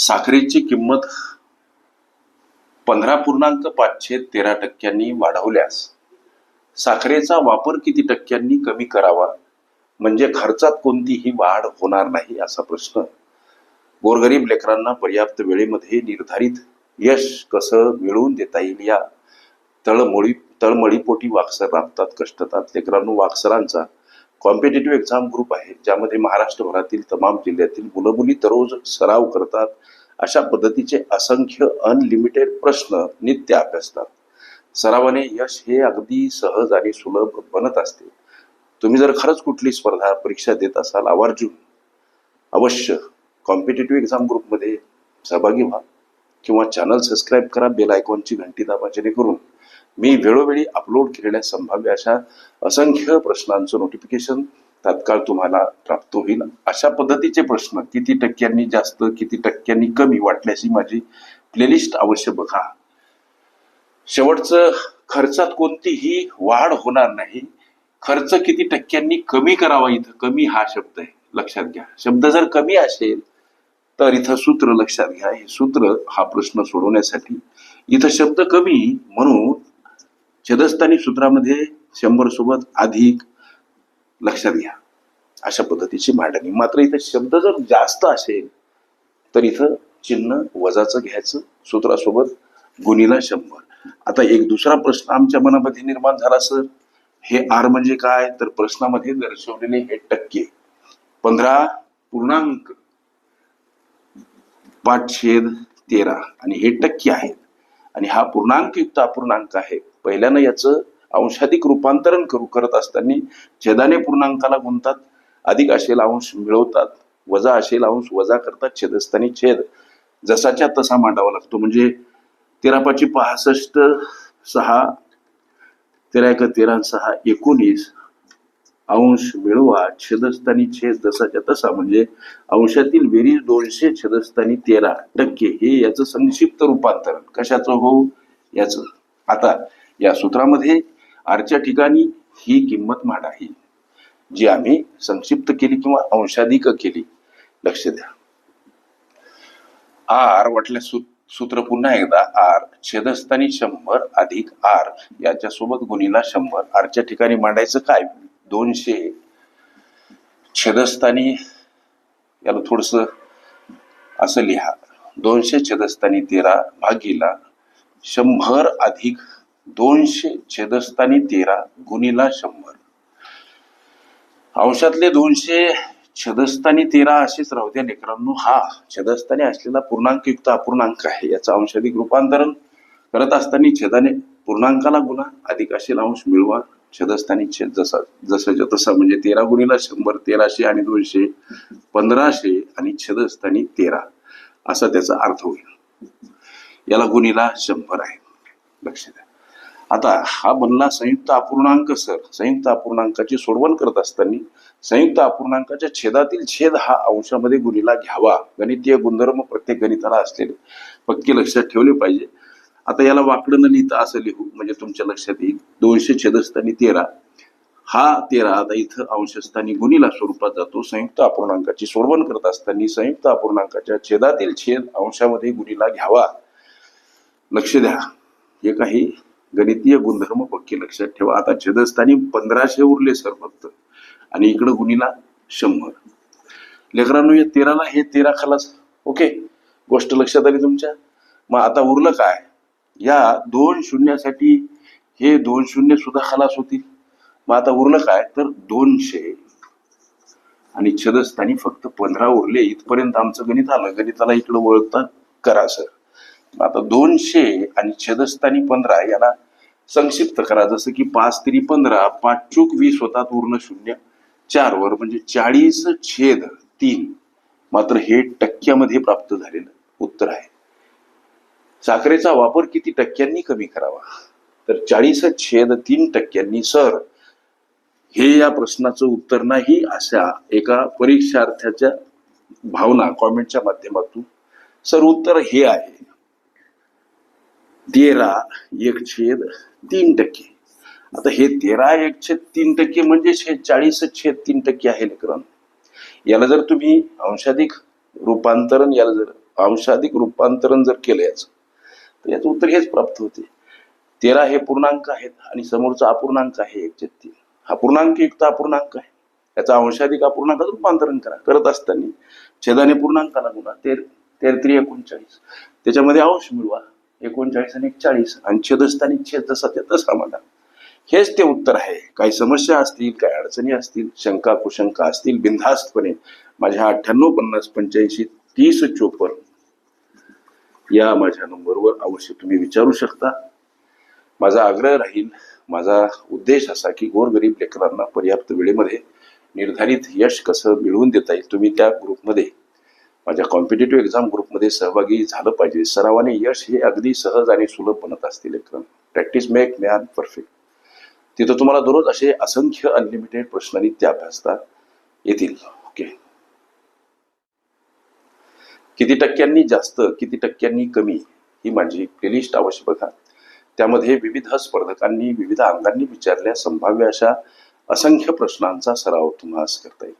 साखरेची किंमत पंधरा पूर्णांक पाचशे तेरा टक्क्यांनी वाढवल्यास साखरेचा वापर किती टक्क्यांनी कमी करावा? म्हणजे खर्चात कोणतीही वाढ होणार नाही असा प्रश्न गोरगरीब लेकरांना पर्याप्त वेळेमध्ये निर्धारित यश कसं मिळवून देता येईल या तळमळी तळमळीपोटी वाक्सर राबतात कष्टतात. लेकरांनो वाक्सरांचा कॉम्पिटेटिव्ह एक्झाम ग्रुप आहे ज्यामध्ये महाराष्ट्रभरातील तमाम जिल्ह्यातील मुलं मुली दररोज सराव करतात. अशा पद्धतीचे असंख्य अनलिमिटेड प्रश्न नित्य अभ्यासतात सरावाने यश हे अगदी सहज आणि सुलभ बनत असते. तुम्ही जर खरंच कुठली स्पर्धा परीक्षा देत असाल आवर्जून अवश्य कॉम्पिटेटिव्ह एक्झाम ग्रुपमध्ये सहभागी व्हा किंवा चॅनल सबस्क्राईब करा बेल आयकॉनची घंटी दाबा जेणेकरून मी वेळोवेळी अपलोड केलेल्या संभाव्य अशा असंख्य प्रश्नांचं नोटिफिकेशन तात्काळ तुम्हाला प्राप्त होईल. अशा पद्धतीचे प्रश्न किती टक्क्यांनी जास्त किती टक्क्यांनी कमी वाटल्याची माझी प्लेलिस्ट अवश्य बघा. शेवटचं खर्चात कोणतीही वाढ होणार नाही. खर्च किती टक्क्यांनी कमी करावा इथं? कमी हा शब्द आहे. लक्षात घ्या. शब्द जर कमी असेल तर इथं सूत्र लक्षात घ्या. हे सूत्र हा प्रश्न सोडवण्यासाठी. इथं शब्द कमी म्हणून छदस्थानी सूत्रामध्ये शंभर सोबत अधिक लक्षात घ्या. अशा पद्धतीची मांडणी. मात्र इथं शब्द जर जास्त असेल तर इथं चिन्ह वजाचं घ्यायचं सूत्रासोबत गुणीला शंभर. आता एक दुसरा प्रश्न आमच्या मनामध्ये निर्माण झाला सर. हे आर म्हणजे काय? तर प्रश्नामध्ये दर्शवलेले हे टक्के. पंधरा पूर्णांक पाच छेद तेरा. आणि हे टक्के आहेत. आणि हा पूर्णांक युक्त अपूर्णांक आहे. पहिल्यानं याचं अंशाधिक रूपांतरण करू करत असताना छेदाने पूर्णांकाला गुंतात अधिक असेल अंश मिळवतात. वजा असेल अंश वजा करतात. छेदस्थानी छेद. जसाच्या तसा मांडावा लागतो. म्हणजे तेरा पाचशे पासष्ट सहा तेरा एक तेरा सहा एकोणीस. अंश मिळवा. छेदस्थानी छेद जसाच्या तसा. म्हणजे अंशातील बेरीज दोनशे छेदस्थानी तेरा टक्के. हे याचं संक्षिप्त रूपांतरण. कशाचं हो? याचं. आता या सूत्रामध्ये आरच्या ठिकाणी ही किंमत मांडा आहे. जी आम्ही संक्षिप्त केली किंवा अंशाधिक केली. लक्ष द्या. आर वाटल्या सूत्र पुन्हा एकदा आर छेदस्थानी शंभर अधिक आर याच्या सोबत गुणीला शंभर. आरच्या ठिकाणी मांडायचं काय? दोनशे. छेदस्थानी याला थोडस असं लिहा. दोनशे छेदस्थानी तेरा भागीला शंभर अधिक दोनशे छेदस्थानी तेरा गुणीला शंभर. अंशातले दोनशे छदस्थानी तेरा असेच राहू द्या लेकरांनो. हा छदस्थानी असलेला पूर्णांक युक्त अपूर्णांक आहे. याचं अंशाधिक रूपांतरण करत असताना छेदाने पूर्णांकाला गुणा अधिक असेल अंश मिळवा. छदस्थानी छेद जसा जसाच्या तसा म्हणजे तेरा गुणीला शंभर तेराशे आणि दोनशे पंधराशे आणि छदस्थानी तेरा. असा त्याचा अर्थ होईल. याला गुणीला शंभर आहे. लक्ष द्या. आता हा बनला संयुक्त अपूर्णांक सर. संयुक्त अपूर्णांकाची सोडवण करत असताना संयुक्त अपूर्णांकाच्या छेदातील छेद हा अंशामध्ये गुणीला घ्यावा. गणितीय गुणधर्म प्रत्येक गणिताला असलेले. पक्के लक्षात ठेवले पाहिजे. आता याला वाकडं न लिहिता असं लिहू म्हणजे तुमच्या लक्षात येईल. दोनशे छेदस्थानी तेरा. हा तेरा आता इथं अंशस्थानी गुणीला स्वरूपात जातो. संयुक्त अपूर्णांकाची सोडवण करत असताना संयुक्त अपूर्णांकाच्या छेदातील छेद अंशामध्ये गुणीला घ्यावा. लक्ष द्या. हे काही गणितीय गुणधर्म पक्के लक्षात ठेवा. आता छेदस्थानी पंधराशे उरले सर फक्त. आणि इकडं गुणीला शंभर. लेकरांनो या तेराला हे तेरा खालास. ओके? गोष्ट लक्षात आली तुमच्या? मग आता उरलं काय? या दोन शून्यासाठी हे दोन शून्य सुद्धा खलास होतील. मग आता उरलं काय? तर दोनशे. आणि छदस्थानी फक्त पंधरा उरले. इथपर्यंत आमचं गणित आलं. गणिताला इकडं वळता करा सर. आता दोनशे आणि छदस्थानी पंधरा याला संक्षिप्त करा. जसं की पाच तरी पंधरा पाच चूक वीस होतात पूर्ण शून्य चार वर म्हणजे चाळीस छेद तीन. मात्र हे टक्क्यामध्ये प्राप्त झालेलं उत्तर आहे. साखरेचा वापर किती टक्क्यांनी कमी करावा? तर चाळीस छेद तीन टक्क्यांनी सर हे या प्रश्नाचं उत्तर नाही अशा एका परीक्षार्थ्याच्या भावना कॉमेंटच्या माध्यमातून. सर उत्तर हे आहे. तेरा एक छेद तीन टक्के. आता हे तेरा एक छेद तीन टक्के म्हणजे छेद चाळीस छेद तीन टक्के आहे लेकरांनो याला जर तुम्ही अंशाधिक रूपांतरण याला जर अंशाधिक रूपांतरण जर केलं याचं तर याचं उत्तर हेच प्राप्त होते. तेरा हे पूर्णांक आहेत आणि समोरचा अपूर्णांक आहे एक छेद तीन. हा पूर्णांक युक्त अपूर्णांक आहे. याचा अंशाधिक अपूर्णांकात रूपांतरण करा. करत असताना छेदाने पूर्णांकाला गुणा तेर तेर त्रि एकोणचाळीस त्याच्यामध्ये अंश मिळवा. एकोणचाळीस आणि चाळीस आणि छेदस्थानी छेद जसा तसा म्हणा हेच ते उत्तर आहे. काही समस्या असतील काही अडचणी असतील शंका कुशंका असतील बिनधास्तपणे माझ्या अठ्ठ्याण्णव पन्नास पंच्याऐंशी तीस चोपन्न या माझ्या नंबरवर अवश्य तुम्ही विचारू शकता. माझा आग्रह राहील माझा उद्देश असा की गोरगरीब लेकरांना पर्याप्त वेळेमध्ये निर्धारित यश कसं मिळवून देता येईल तुम्ही त्या ग्रुपमध्ये माझ्या कॉम्पिटेटिव्ह एक्झाम ग्रुपमध्ये सहभागी झालं पाहिजे. सरावाने यश हे अगदी सहज आणि सुलभ बनत असतील लेकरांना प्रॅक्टिस मेक मॅन परफेक्ट तिथं तुम्हाला दररोज असे असंख्य अनलिमिटेड प्रश्न आणि ते अभ्यासता येतील. ओके किती टक्क्यांनी जास्त किती टक्क्यांनी कमी ही माझी प्लेलिस्ट अवश्य बघा. त्यामध्ये विविध स्पर्धकांनी विविध अंगांनी विचारल्या संभाव्य अशा असंख्य प्रश्नांचा सराव तुम्हाला करता येईल.